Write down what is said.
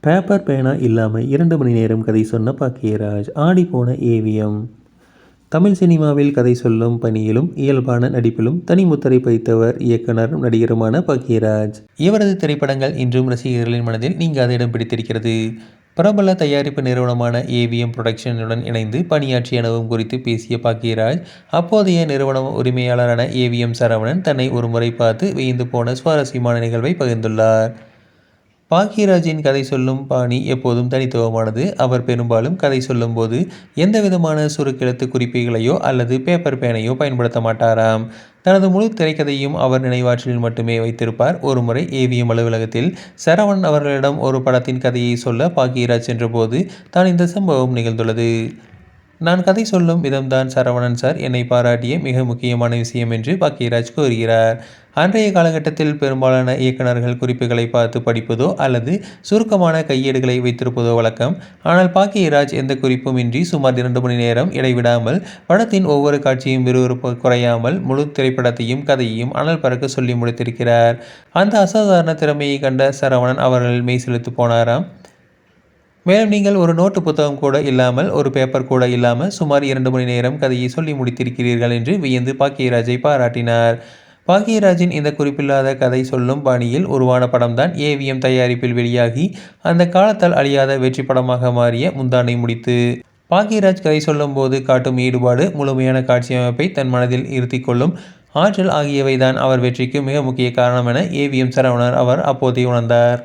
Paper பேனா இல்லாமல் இரண்டு மணி நேரம் கதை சொன்ன பாக்கியராஜ். ஆடிப்போன ஏவிஎம். தமிழ் சினிமாவில் கதை சொல்லும் பணியிலும் இயல்பான நடிப்பிலும் தனிமுத்திரை பதித்தவர் இயக்குனரும் நடிகருமான பாக்கியராஜ். இவரது திரைப்படங்கள் இன்றும் ரசிகர்களின் மனதில் நீங்காத இடம் பிடித்திருக்கிறது. பிரபல தயாரிப்பு நிறுவனமான ஏவிஎம் புரொடக்ஷனுடன் இணைந்து பணியாற்றிய அனுபவம் குறித்து பேசிய பாக்கியராஜ் அப்போதைய நிறுவன உரிமையாளரான ஏவிஎம் சரவணன் தன்னை ஒருமுறை பார்த்து வியந்து போன சுவாரஸ்யமான நிகழ்வை பகிர்ந்துள்ளார். பாக்கியராஜின் கதை சொல்லும் பாணி எப்போதும் தனித்துவமானது. அவர் பெரும்பாலும் கதை சொல்லும்போது எந்த விதமான சுருக்கெழுத்து குறிப்புகளையோ அல்லது பேப்பர் பேனையோ பயன்படுத்த மாட்டாராம். தனது முழு திரைக்கதையும் அவர் நினைவாற்றலில் மட்டுமே வைத்திருப்பார். ஒருமுறை ஏவிஎம் அலுவலகத்தில் சரவணன் அவர்களிடம் ஒரு படத்தின் கதையை சொல்ல பாக்கியராஜ் சென்றபோது தான் இந்த சம்பவம் நிகழ்ந்துள்ளது. நான் கதை சொல்லும் விதம்தான் சரவணன் சார். என்னை பாராட்டிய மிக முக்கியமான விஷயம் என்று பாக்கியராஜ் கூறுகிறார். அன்றைய காலகட்டத்தில் பெரும்பாலான இயக்குநர்கள் குறிப்புகளை பார்த்து படிப்பதோ அல்லது சுருக்கமான கையேடுகளை வைத்திருப்பதோ வழக்கம். ஆனால் பாக்கியராஜ் எந்த குறிப்பும் இன்றி சுமார் இரண்டு மணி நேரம் இடைவிடாமல் படத்தின் ஒவ்வொரு காட்சியும் விறுவிறுப்பு குறையாமல் முழு திரைப்படத்தையும் கதையையும் அனல் பறக்க சொல்லி முடித்திருக்கிறார். அந்த அசாதாரண திறமையை கண்ட சரவணன் அவர்கள் மெய் செலுத்து போனாராம். மேலும் நீங்கள் ஒரு நோட்டு புத்தகம் கூட இல்லாமல் ஒரு பேப்பர் கூட இல்லாமல் சுமார் இரண்டு மணி நேரம் கதையை சொல்லி முடித்திருக்கிறீர்கள் என்று வியந்து பாக்கியராஜை பாராட்டினார். பாக்கியராஜின் இந்த குறிப்பில்லாத கதை சொல்லும் பாணியில் உருவான படம்தான் ஏவிஎம் தயாரிப்பில் வெளியாகி அந்த காலத்தால் அழியாத வெற்றி படமாக மாறிய முந்தானை முடித்து. பாக்கியராஜ் கதை சொல்லும் போது காட்டும் ஈடுபாடு முழுமையான காட்சி அமைப்பை தன் மனதில் இருத்தி கொள்ளும் ஆற்றல் ஆகியவைதான் அவர் வெற்றிக்கு மிக முக்கிய காரணம் என ஏவிஎம் சரவணர் அவர் அப்போதே உணர்ந்தார்.